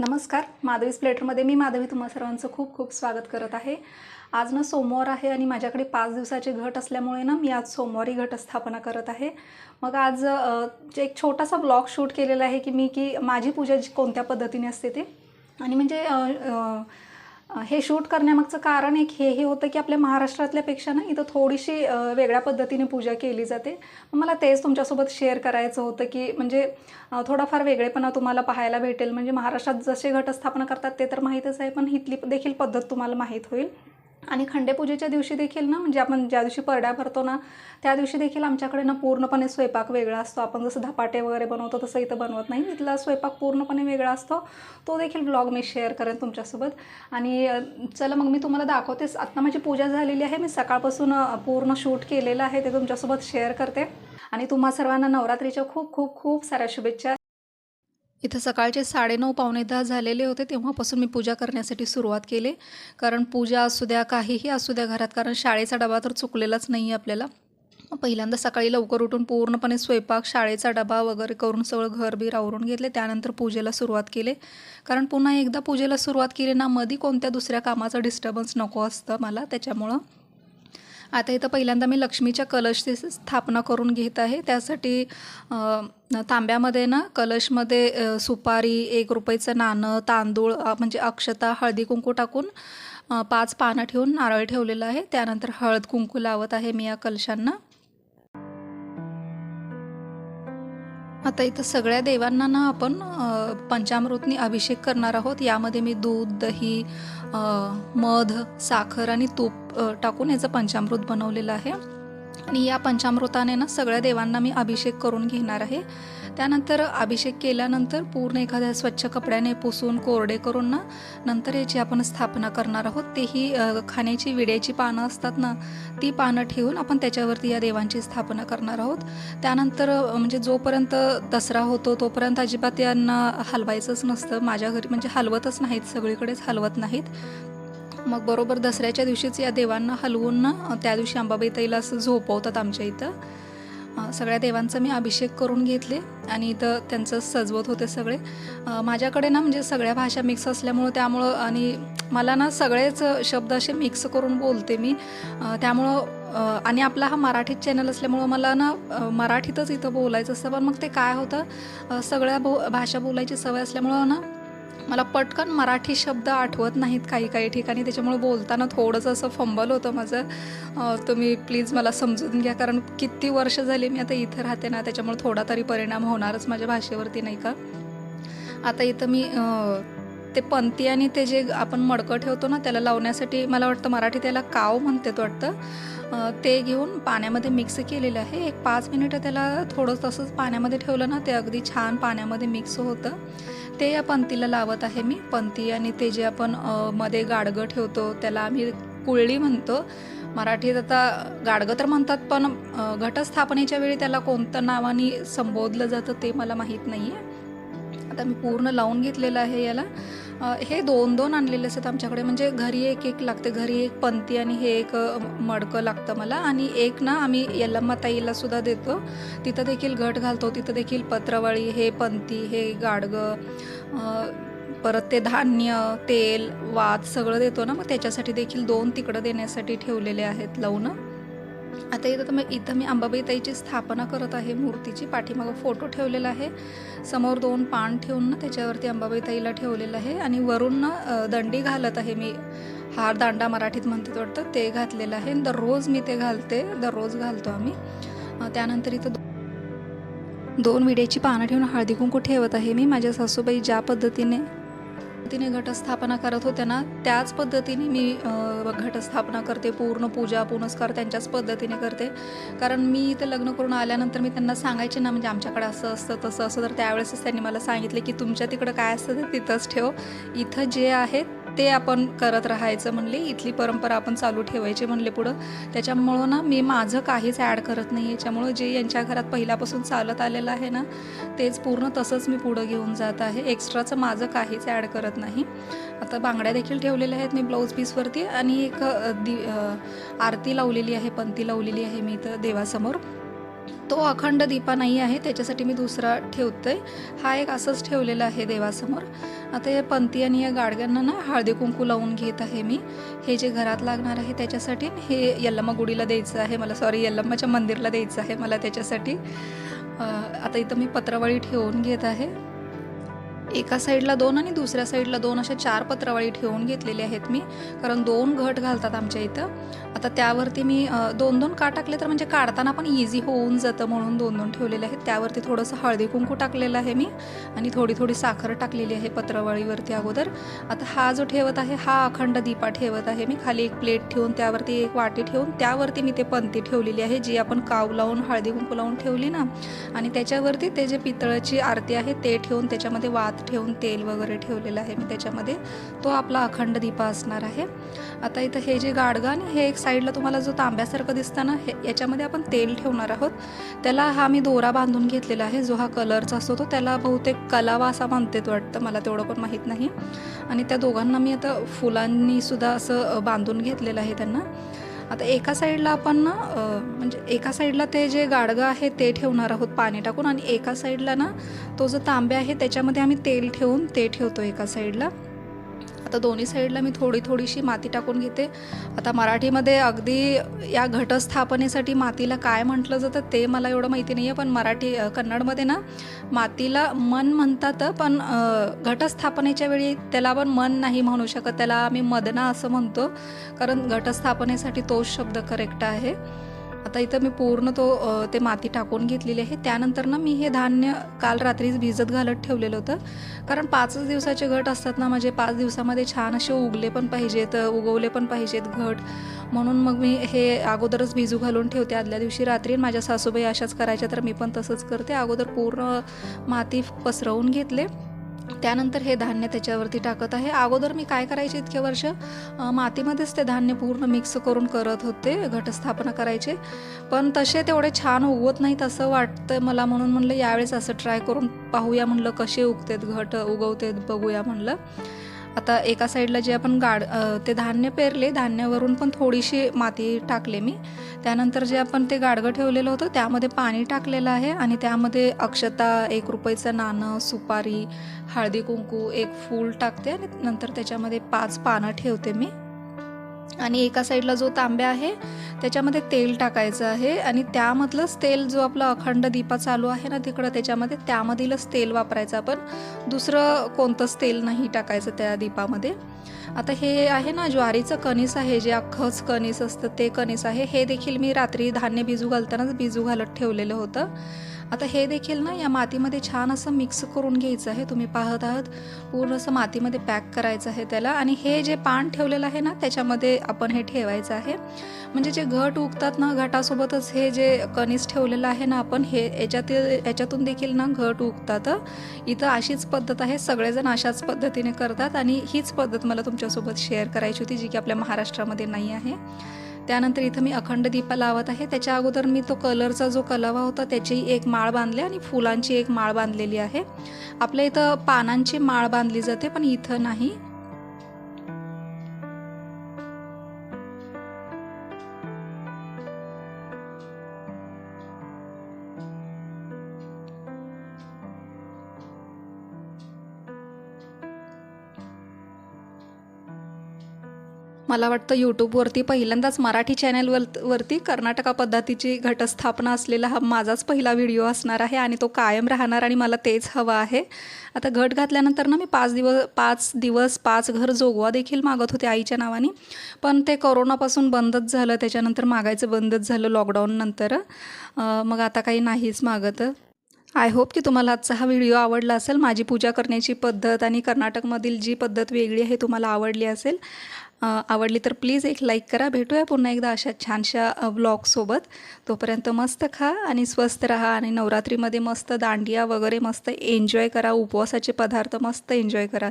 नमस्कार. माधवीस प्लेटरमध्ये मी माधवी तुम्हा सर्वांचं खूप खूप स्वागत करत आहे. आज ना सोमवार आहे आणि माझ्याकडे पाच दिवसाचे घट असल्यामुळे ना मी आज सोमवारी घटस्थापना करत आहे. मग आज जे एक छोटासा ब्लॉग शूट केलेला आहे की मी की माझी पूजा जी कोणत्या पद्धतीने असते ते. आणि म्हणजे हे शूट करण्यामागचं कारण एक हे हे होतं की आपल्या महाराष्ट्रातल्यापेक्षा ना इथं थोडीशी वेगळ्या पद्धतीने पूजा केली जाते. मला तेच तुमच्यासोबत शेअर करायचं होतं की म्हणजे थोडाफार वेगळेपणा तुम्हाला पाहायला भेटेल. म्हणजे महाराष्ट्रात जसे घटस्थापना करतात ते तर माहीतच आहे पण इथली देखील पद्धत तुम्हाला माहीत होईल. आणि खंडेपूजेच्या दिवशी देखील ना म्हणजे आपण ज्या दिवशी परड्या भरतो ना त्या दिवशी देखील आमच्याकडे ना पूर्णपणे स्वयंपाक वेगळा असतो. आपण जसं धपाटे वगैरे बनवतो तसं इथं बनवत नाही. इथला स्वयंपाक पूर्णपणे वेगळा असतो. तो देखील ब्लॉग मी शेअर करेन तुमच्यासोबत. आणि चला मग मी तुम्हाला दाखवतेच आत्ता माझी पूजा झालेली आहे. मी सकाळपासून पूर्ण शूट केलेलं आहे. ते तुमच्यासोबत शेअर करते. आणि तुम्हा सर्वांना नवरात्रीच्या खूप खूप खूप साऱ्या शुभेच्छा. इथं सकाळचे साडेनऊ पावणे दहा झालेले होते. तेव्हापासून मी पूजा करण्यासाठी सुरुवात केली. कारण पूजा असू द्या काहीही असू द्या घरात. कारण शाळेचा डबा तर चुकलेलाच नाही आहे आपल्याला. पहिल्यांदा सकाळी लवकर उठून पूर्णपणे स्वयंपाक शाळेचा डबा वगैरे करून सगळं घरबीर आवरून घेतले. त्यानंतर पूजेला सुरुवात केली. कारण पुन्हा एकदा पूजेला सुरुवात केली ना मधी कोणत्या दुसऱ्या कामाचं डिस्टर्बन्स नको असतं मला. त्याच्यामुळं आता इथं पहिल्यांदा मी लक्ष्मीच्या कलशची स्थापना करून घेत आहे. त्यासाठी तांब्यामध्ये ना कलशमध्ये सुपारी एक रुपयाचं नाणं तांदूळ म्हणजे अक्षता हळदी कुंकू टाकून पाच पानं ठेवून नारळ ठेवलेलं आहे. त्यानंतर हळद कुंकू लावत आहे मी या कलशांना. आता इथं सगळ्या देवांना ना आपण पंचामृतनी अभिषेक करणार आहोत. यामध्ये मी दूध दही मध साखर आणि तूप टाकून याचं पंचामृत बनवलेलं आहे. आणि या पंचामृताने ना सगळ्या देवांना मी अभिषेक करून घेणार आहे. त्यानंतर अभिषेक केल्यानंतर पूर्ण एखाद्या स्वच्छ कपड्याने पुसून कोरडे करून ना नंतर याची आपण स्थापना करणार आहोत. तेही खाण्याची विड्याची पानं असतात ना ती पानं ठेवून आपण त्याच्यावरती या देवांची स्थापना करणार आहोत. त्यानंतर म्हणजे जोपर्यंत दसरा होतो तोपर्यंत अजिबात यांना हलवायचंच नसतं. माझ्या घरी म्हणजे हलवतच नाहीत सगळीकडेच हलवत नाहीत. मग बरोबर दसऱ्याच्या दिवशीच या देवांना हलवून त्या दिवशी अंबाबाई ताईला असं झोपवतात आमच्या इथं. सगळ्या देवांचा मी अभिषेक करून घेतले आणि इथं त्यांचं सजवत होते सगळे. माझ्याकडे ना म्हणजे सगळ्या भाषा मिक्स असल्यामुळं त्यामुळं आणि मला ना सगळेच शब्द असे मिक्स करून बोलते मी. त्यामुळं आणि आपला हा मराठीत चॅनल असल्यामुळं मला ना मराठीतच इथं बोलायचं असतं. पण मग ते काय होतं सगळ्या भो भाषा बोलायची सवय असल्यामुळं ना मला पटकन मराठी शब्द आठवत नाहीत काही काही ठिकाणी. त्याच्यामुळे बोलताना थोडंसं असं फंबल होतं माझं. तुम्ही प्लीज मला समजून घ्या कारण किती वर्ष झाली मी आता इथं राहते ना त्याच्यामुळे थोडा तरी परिणाम होणारच माझ्या भाषेवरती नाही का? आता इथं मी ते पंती आणि ते जे आपण मडकं ठेवतो ना त्याला लावण्यासाठी मला वाटतं मराठी त्याला काव म्हणतात वाटतं. ते घेऊन पाण्यामध्ये मिक्स केलेलं आहे. एक पाच मिनिटं त्याला थोडं तसंच पाण्यामध्ये ठेवलं ना ते अगदी छान पाण्यामध्ये मिक्स होतं. ते या पंतीला लावत आहे मी. पंती आणि ते जे आपण मध्ये गाडगं ठेवतो त्याला आम्ही कुळली म्हणतो. मराठीत आता गाडगं तर म्हणतात पण घटस्थापनेच्या वेळी त्याला कोणतं नावाने संबोधलं जातं ते मला माहीत नाही आहे आता मी पूर्ण लावून घेतलेलं आहे याला. हे दोन दोन आणलेले असतात आमच्याकडे. म्हणजे घरी एक एक लागते. घरी एक पंती आणि हे एक मडकं लागतं मला. आणि एक ना आम्ही यल्लम्मा ताईला सुद्धा देतो. तिथं देखील घट घालतो. तिथं देखील पत्रवळी हे पंती हे गाडगं परत ते धान्य तेल वात सगळं देतो ना. मग त्याच्यासाठी देखील दोन तिकडं देण्यासाठी ठेवलेले आहेत लावून आता इथं तर इथं मी अंबाबाई ताईची स्थापना करत आहे मूर्तीची. पाठीमागं फोटो ठेवलेला आहे. समोर दोन पान ठेवून ना त्याच्यावरती अंबाबाई ताईला ठेवलेलं आहे. आणि वरून ना दंडी घालत आहे मी. हार दांडा मराठीत म्हणतात वाटतं. ते घातलेलं आहे. दररोज मी ते घालते. दररोज घालतो आम्ही. त्यानंतर इथं दोन विड्याची पानं ठेवून हळदी कुंकू ठेवत आहे मी. माझ्या सासूबाई ज्या पद्धतीने पद्धतीने घटस्थापना करत होत्या ना त्याच पद्धतीने मी घटस्थापना करते पूर्ण पूजा पुनस्कार त्यांच्याच पद्धतीने करते. कारण मी इथं लग्न करून आल्यानंतर मी त्यांना सांगायचे ना म्हणजे आमच्याकडे असं असतं तसं असं तर त्यावेळेसच त्यांनी मला सांगितले की तुमच्या तिकडं काय असतं ते तिथंच ठेव. इथं जे आहे ते आपण करत राहायचं म्हणले इथली परंपरा आपण चालू ठेवायची म्हणले पुढं. त्याच्यामुळं ना मी माझं काहीच ॲड करत नाही. याच्यामुळं जे यांच्या घरात पहिल्यापासून चालत आलेलं आहे ना तेच पूर्ण तसंच मी पुढं घेऊन जात आहे. एक्स्ट्राचं माझं काहीच ॲड करत नाही. आता बांगड्या देखील ठेवलेल्या आहेत मी ब्लाऊज पीसवरती आणि एक दि आरती लावलेली आहे पंती लावलेली आहे मी इथं देवासमोर. तो अखंड दीपा नाही आहे त्याच्यासाठी मी दुसरा ठेवते हा एक असंच ठेवलेला आहे देवासमोर. आता या पंथी आणि या गाडग्यांना ना हळदी कुंकू लावून घेत आहे मी. हे जे घरात लागणार आहे त्याच्यासाठी हे यल्लम्मा गुडीला द्यायचं आहे मला. सॉरी यल्लम्माच्या मंदिरला द्यायचं आहे मला त्याच्यासाठी. आता इथं मी पत्रावळी ठेवून घेत आहे. एका साईडला दोन आणि दुसऱ्या साईडला दोन अशा चार पत्रावळी ठेवून घेतलेले आहेत मी कारण दोन घट घालतात आमच्या इथं. आता त्यावरती मी दोन दोन का टाकले तर म्हणजे काढताना पण इझी होऊन जातं म्हणून दोन दोन ठेवलेले आहेत. त्यावरती थोडंसं हळदी कुंकू टाकलेलं आहे मी आणि थोडी थोडी साखर टाकलेली आहे पत्रावळीवरती अगोदर. आता हा जो ठेवत आहे हा अखंड दीपा ठेवत आहे मी. खाली एक प्लेट ठेवून त्यावरती एक वाटी ठेवून त्यावरती मी ते पंती ठेवलेली आहे जी आपण काव लावून हळदी कुंकू लावून ठेवली ना. आणि त्याच्यावरती ते जे पितळाची आरती आहे ते ठेवून त्याच्यामध्ये वात ठेवून तेल वगैरे ठेवलेलं आहे मी त्याच्यामध्ये. तो आपला अखंड दीपा असणार आहे. आता इथं हे जे गाडगान हे एक साईडला तुम्हाला जो तांब्यासारखं दिसतं ना हे याच्यामध्ये आपण तेल ठेवणार आहोत. त्याला हा मी दोरा बांधून घेतलेला आहे जो हा कलरचा असतो तो त्याला बहुतेक कलावा असा म्हणतात वाटतं मला तेवढं पण माहीत नाही. आणि त्या दोघांना मी आता फुलांनी सुद्धा असं बांधून घेतलेलं आहे त्यांना. आता एका साईडला आपण ना म्हणजे एका साईडला ते जे गाडगं आहे ते ठेवणार आहोत पाणी टाकून आणि एका साईडला ना तो जो तांबे आहे त्याच्यामध्ये आम्ही तेल ठेवून ते ठेवतो एका साईडला. आता दोन्ही साईडला मी थोडी थोडीशी माती टाकून घेते. आता मराठीमध्ये अगदी या घटस्थापनेसाठी मातीला काय म्हटलं जातं ते मला एवढं माहिती नाही आहे पण मराठी कन्नडमध्ये ना मातीला मन म्हणतात पण घटस्थापनेच्या वेळी त्याला पण मन नाही म्हणू शकत. त्याला आम्ही मदना असं म्हणतो कारण घटस्थापनेसाठी तोच शब्द करेक्ट आहे. आता इथं मी पूर्ण तो ते माती टाकून घेतलेली आहे. त्यानंतर ना मी हे धान्य काल रात्रीच भिजत घालत ठेवलेलं होतं. कारण पाचच दिवसाचे घट असतात ना म्हणजे पाच दिवसामध्ये छान असे उगले पण पाहिजेत उगवले पण पाहिजेत घट. म्हणून मग मी हे अगोदरच भिजू घालून ठेवते. आदल्या दिवशी रात्री माझ्या सासूबाई अशाच करायच्या तर मी पण तसंच करते. अगोदर पूर्ण माती पसरवून घेतले. त्यानंतर हे धान्य त्याच्यावरती टाकत आहे. अगोदर मी काय करायचे इतके वर्ष? मातीमध्येच ते धान्य पूर्ण मिक्स करून करत होते घटस्थापना करायचे. पण तसे तेवढे छान उगवत नाहीत असं वाटतं मला. म्हणून म्हणलं यावेळेस असं ट्राय करून पाहूया म्हणलं कसे उगतेत घट उगवतेत बघूया म्हणलं. आता एका साईडला जे आपण गाड ते धान्य पेरले धान्यावरून पण थोडीशी माती टाकले मी. त्यानंतर जे आपण ते गाडगं ठेवलेलं होतं त्यामध्ये पाणी टाकलेलं आहे आणि त्यामध्ये अक्षता एक रुपयाचं नाणं सुपारी हळदी कुंकू एक फूल टाकते आणि नंतर त्याच्यामध्ये पाच पानं ठेवते मी. आणि एका साईडला जो तांब्या आहे त्याच्यामध्ये तेल टाकायचं आहे आणि त्यामधलंच तेल जो आपला अखंड दीपा चालू आहे ना तिकडं त्याच्यामध्ये त्यामधीलच तेल वापरायचं आपण. दुसरं कोणतंच तेल नाही टाकायचं त्या दीपामध्ये. आता हे आहे ना ज्वारीचं कणीस आहे जे अख्खंच कणीस असतं ते कणीस आहे. हे देखील मी रात्री धान्य भिजू घालतानाच भिजू घालत ठेवलेलं होतं. आता हे देखील ना या मातीमध्ये छान असं मिक्स करून घ्यायचं आहे. तुम्ही पाहत आहात पूर्ण असं मातीमध्ये पॅक करायचं आहे त्याला. आणि हे जे पान ठेवलेलं आहे ना त्याच्यामध्ये आपण हे ठेवायचं आहे. म्हणजे जे घट उगतात ना घटासोबतच हे जे कणीस ठेवलेलं आहे ना आपण हे याच्यात याच्यातून देखील ना घट उगतात. इथं अशीच पद्धत आहे. सगळेजण अशाच पद्धतीने करतात. आणि हीच पद्धत मला तुमच्यासोबत शेअर करायची होती जी की आपल्या महाराष्ट्रामध्ये नाही आहे. त्यानंतर इथं मी अखंड दीपा लावत आहे. त्याच्या अगोदर मी तो कलरचा जो कलावा होता त्याची एक माळ बांधली आणि फुलांची एक माळ बांधलेली आहे. आपल्या इथं पानांची माळ बांधली जाते पण इथं नाही. मला वाटतं यूट्यूबवरती पहिल्यांदाच मराठी चॅनलवर वरती कर्नाटका पद्धतीची घटस्थापना असलेला हा माझाच पहिला व्हिडिओ असणार आहे आणि तो कायम राहणार आणि मला तेच हवं आहे. आता घट घातल्यानंतर ना मी पाच दिवस पाच दिवस पाच घर जोगवा देखील मागत होते आईच्या नावाने. पण ते कोरोनापासून बंदच झालं त्याच्यानंतर मागायचं बंदच झालं लॉकडाऊननंतर मग आता काही नाहीच मागत. आय होप की तुम्हाला आजचा हा व्हिडिओ आवडला असेल. माझी पूजा करण्याची पद्धत आणि कर्नाटकमधील जी पद्धत वेगळी आहे तुम्हाला आवडली असेल आवडली तर प्लीज एक लाईक करा. भेटूया पुन्हा एकदा अशा छानशा ब्लॉगसोबत तोपर्यंत मस्त खा आणि स्वस्त राहा आणि नवरात्रीमध्ये मस्त दांडिया वगैरे मस्त एन्जॉय करा. उपवासाचे पदार्थ मस्त एन्जॉय करा.